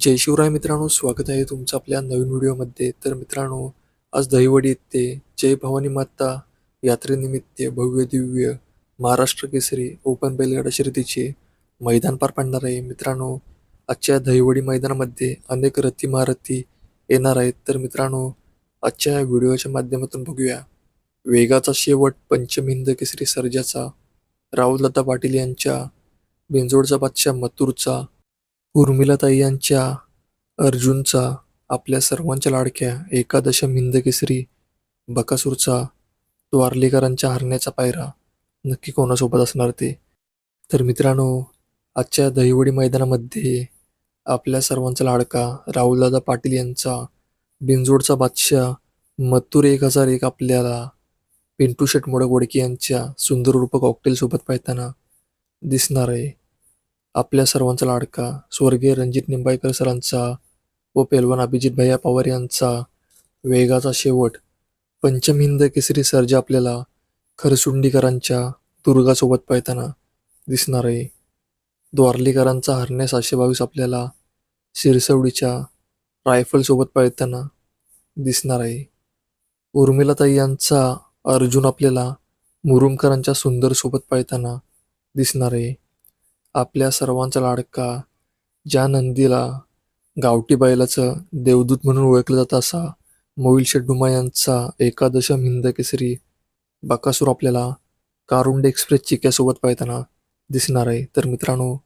जय शिवराय मित्रांनो स्वागत आहे तुमचं आपल्या नवीन व्हिडिओमध्ये. तर मित्रांनो आज दहिवडी येथे जय भवानी माता यात्रेनिमित्त भव्य दिव्य महाराष्ट्र केसरी ओपन बैलगाडा शर्यतीचे मैदान पार पाडणार आहे. मित्रांनो आजच्या दहिवडी मैदानामध्ये अनेक रथी महारथी येणार आहेत. तर मित्रांनो आजच्या या व्हिडिओच्या माध्यमातून बघूया. वेगाचा शेवट पंचमहिंद केसरी सर्जाचा लता पाटील यांच्या बिंजोडचा बादशाह मथुरचा उर्मिलाताई यांच्या अर्जुनचा आपल्या सर्वांच्या लाडक्या एकादशम मिंदकेसरी बकासूरचा द्वारलेकरांच्या हरण्याचा पायरा नक्की कोणासोबत असणार ते? तर मित्रांनो आजच्या दहिवडी मैदानामध्ये आपल्या सर्वांचा लाडका राहुलदादा पाटील यांचा बिंजोडचा बादशाह मथुर एक हजार एक आपल्याला पिंटू शेट मोडक वडके यांच्या सुंदर रूप कॉकटेलसोबत पाहताना दिसणार आहे. आपल्या सर्वांचा लाडका स्वर्गीय रणजित निंबाळकर सरांचा व पेलवान अभिजित भैया पवार यांचा वेगाचा शेवट. पंचमहिंद केसरी सर्जा आपल्याला खरसुंडीकरांच्या दुर्गासोबत पाहताना दिसणार आहे. द्वारलीकरांचा हरण्या सातशे बावीस आपल्याला शिरसवडीच्या रायफलसोबत पाळताना दिसणार आहे. उर्मिलाताई यांचा अर्जुन आपल्याला मुरुमकरांच्या सुंदरसोबत पाळताना दिसणार आहे. आपल्या सर्वांचा लाडका ज्या नंदीला गावठी बैलाचं देवदूत म्हणून ओळखलं जात असा मोईल शेड्डुमा यांचा एकादशम हिंद केसरी बकासूर आपल्याला कारुंडे एक्सप्रेस चिक्यासोबत पाहताना दिसणार आहे. तर मित्रांनो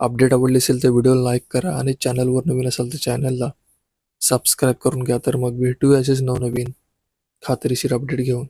अपडेट आवडली असेल तर व्हिडिओला लाईक करा आणि चॅनलवर नवीन असाल तर चॅनलला सबस्क्राईब करून घ्या. तर मग भेटूया असेच नवनवीन खात्रीशीर अपडेट घेऊन.